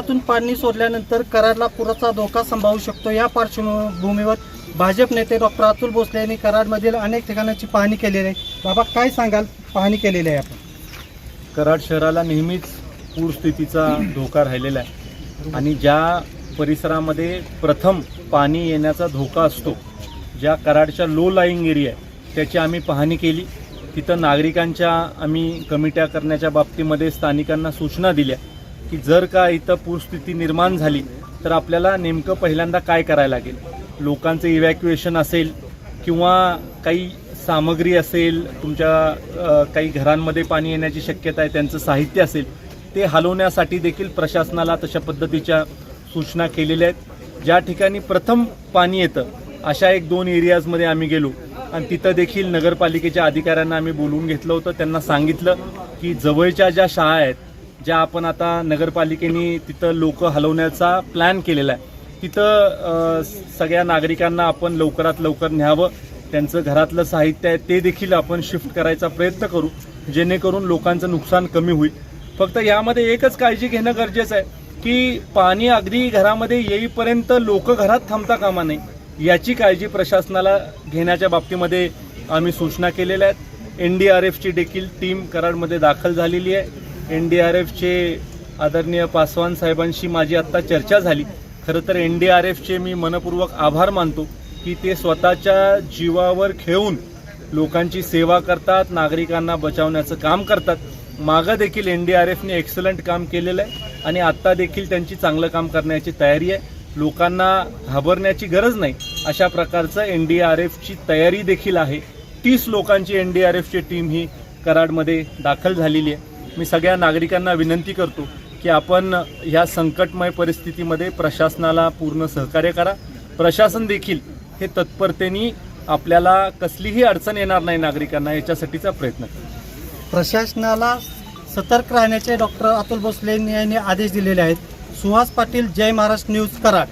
धरणातून पाणी सोडल्यानंतर कराडला पुराचा धोका संभावू शकतो. या पार्श्वभूमीवर भाजप नेते डॉक्टर अतुल भोसले यांनी कराडमधील अनेक ठिकाणांची पाहणी केलेली आहे. बाबा काय सांगाल? पाहणी केलेली आहे आपण. कराड शहराला नेहमीच पूरस्थितीचा धोका राहिलेला आहे. आणि ज्या परिसरामध्ये प्रथम पाणी येण्याचा धोका असतो ज्या कराडच्या लो लाईंग एरिया आहे त्याची आम्ही पाहणी केली. तिथं नागरिकांच्या आम्ही कमिट्या करण्याच्या बाबतीमध्ये स्थानिकांना सूचना दिल्या. की जर का इथं पूरस्थिती निर्माण झाली तर आपल्याला नेमकं पहिल्यांदा काय करायला लागेल? लोकांचं इव्हॅक्युएशन असेल किंवा काही सामग्री असेल तुमच्या काही घरांमध्ये पाणी येण्याची शक्यता आहे त्यांचं साहित्य असेल ते हलवण्यासाठी देखील प्रशासनाला तशा पद्धतीच्या सूचना केलेल्या आहेत. ज्या ठिकाणी प्रथम पाणी येतं अशा एक दोन एरियाजमध्ये आम्ही गेलो आणि तिथं देखील नगरपालिकेच्या अधिकाऱ्यांना आम्ही बोलवून घेतलं होतं त्यांना सांगितलं की जवळच्या ज्या शाळा आहेत ज्या आपण आता नगरपालिकेने तिथं लोक हलवण्याचा प्लॅन केलेला आहे. तिथं सगळ्या नागरिकांना आपण लवकरात लवकर न्यावं. त्यांचं घरातलं साहित्य आहे ते देखील आपण शिफ्ट करायचा प्रयत्न करू जेणेकरून लोकांचं नुकसान कमी होईल. फक्त यामध्ये एकच काळजी घेणं गरजेचं आहे की पाणी अगदी घरामध्ये येईपर्यंत लोक घरात थांबता कामा नये. याची काळजी प्रशासनाला घेण्याच्या बाबतीमध्ये आम्ही सूचना केलेल्या आहेत. एन डी आर एफची देखील टीम कराडमध्ये दाखल झालेली आहे. एन डी आर एफचे आदरणीय पासवान साहेबांशी माझी आत्ता चर्चा झाली. खरं तर एन डी आर एफचे मी मनपूर्वक आभार मानतो की ते स्वतःच्या जीवावर खेळून लोकांची सेवा करतात नागरिकांना बचावण्याचं काम करतात. मागं देखील एन डी आर एफने एक्सलंट काम केलेलं आहे आणि आत्ता देखील त्यांची चांगलं काम करण्याची तयारी आहे. लोकांना घाबरण्याची गरज नाही. अशा प्रकारचं एन डी आर एफची तयारी देखील आहे. तीस लोकांची एन डी आर एफची टीम ही कराडमध्ये दाखल झालेली आहे. मी सगळ्या नागरिकांना विनंती करतो की आपण ह्या संकटमय परिस्थितीमध्ये प्रशासनाला पूर्ण सहकार्य करा. प्रशासन देखील हे तत्परतेने आपल्याला कसलीही अडचण येणार नाही नागरिकांना याच्यासाठीचा प्रयत्न करा. प्रशासनाला सतर्क राहण्याचे डॉक्टर अतुल भोसले यांनी आदेश दिलेले आहेत. सुहास पाटील जय महाराष्ट्र न्यूज कराड.